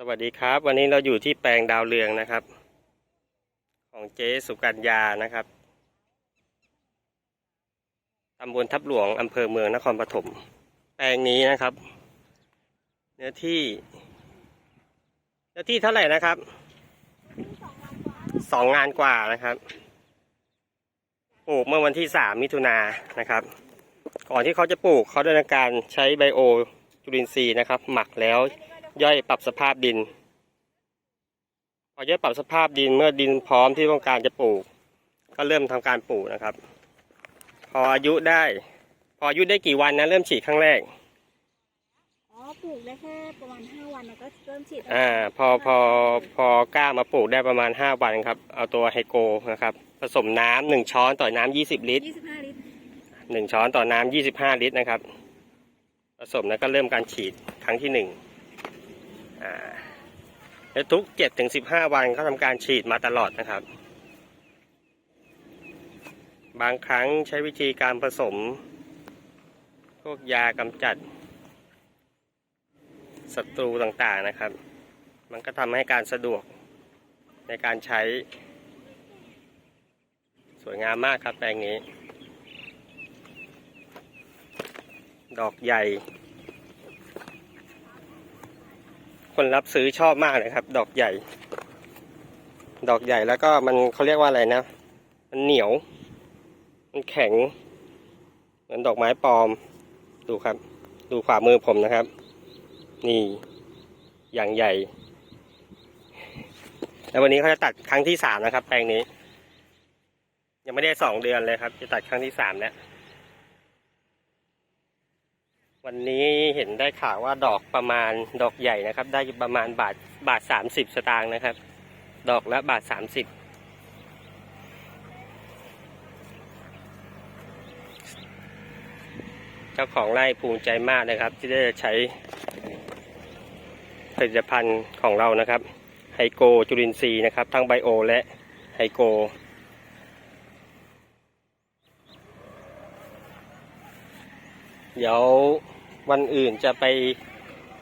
สวัสดีครับ วันนี้เราอยู่ที่แปลงดาวเรืองนะครับ ของเจ๊สุกัญญานะครับตำบลทับหลวงอำเภอเมืองนครปฐมแปลงนี้นะครับ เนื้อที่ เนื้อที่เท่าไหร่นะครับสองงานกว่านะครับปลูกเมื่อวันที่สามมิถุนานะครับ ก่อนที่เขาจะปลูกเขาดำเนินการใช้ไบโอจุลินทรีย์นะครับ หมักแล้ว ย่อยปรับสภาพดิน พอย่อยปรับสภาพดินเมื่อดินพร้อมที่ต้องการจะปลูก ก็เริ่มทำการปลูกนะครับ พออายุได้ พออายุได้กี่วันนะเริ่มฉีดครั้งแรกอ๋อปลูกได้แค่ประมาณห้าวันแล้วก็เริ่มฉีดอ่าพอพอพอกล้ามาปลูกได้ประมาณ5วันครับ เอาตัวไฮโกนะครับ ผสมน้ำหนึ่งช้อนต่อน้ำ20ลิตรยี่สิบห้าลิตรหนึ่งช้อนต่อน้ำ25ลิตรนะครับผสมแล้วก็เริ่มการฉีดครั้งที่หนึ่งอ่า แล้วทุก7ถึง15วันเขาทำการฉีดมาตลอดนะครับ บางครั้งใช้วิธีการผสม พวกยากำจัดศัตรูต่างๆนะครับ มันก็ทำให้การสะดวกในการใช้ สวยงามมากครับแปลงนี้ ดอกใหญ่ คนรับซื้อชอบมากเลยครับ ดอกใหญ่ ดอกใหญ่แล้วก็มันเขาเรียกว่าอะไรนะ มันเหนียว มันแข็ง เหมือนดอกไม้ปลอม ดูครับ ดูขวามือผมนะครับ นี่ อย่างใหญ่ แล้ววันนี้เขาจะตัดครั้งที่สามนะครับ แปลงนี้ ยังไม่ได้สองเดือนเลยครับ จะตัดครั้งที่สามแล้ว วันนี้เห็นได้ข่าวว่าดอกประมาณดอกใหญ่นะครับ ได้ประมาณบาทบาทสามสิบสตางค์นะครับ ดอกละบาทสามสิบเจ้าของไร่ภูมิใจมากนะครับ ที่ได้ใช้ผลิตภัณฑ์ของเรานะครับ ไฮโกจุลินทรีย์นะครับ ทั้งไบโอ และไฮโกเดี๋ยว วันอื่นจะไป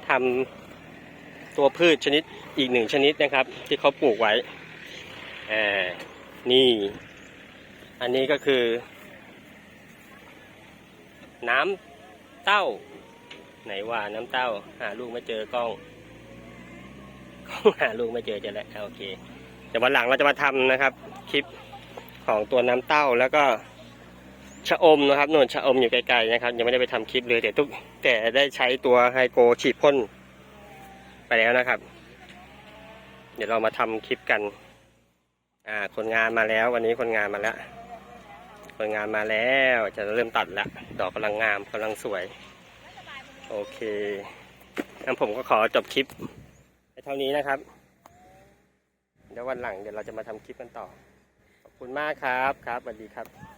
ทำตัวพืชชนิดอีกหนึ่งชนิดนะครับ ที่เขาปลูกไว้นี่ อันนี้ก็คือ น้ำเต้า ไหนว่าน้ำเต้า หาลูกไม่เจอกล้องกล้องหาลูกไม่เจอจะแล้วโอเคเดี๋ยววันหลังเราจะมาทำนะครับ คลิปของตัวน้ำเต้าแล้วก็ ชะอมนะครับนนชะอมอยู่ไกลๆนะครับ ยังไม่ได้ไปทำคลิปเลยแต่ทุกแต่ได้ใช้ตัวไฮโกฉีดพ่นไปแล้วนะครับ เดี๋ยวเรามาทำคลิปกัน อ่า คนงานมาแล้ว วันนี้คนงานมาแล้ว คนงานมาแล้วจะเริ่มตัดล้วดอกกำลังงามกำลังสวย โอเคงั้นผมก็ขอจบคลิปไปเท่านี้นะครับ เดี๋ยววันหลังเดี๋ยวเราจะมาทำคลิปกันต่อ ขอบคุณมากครับครับสวัสดีครับ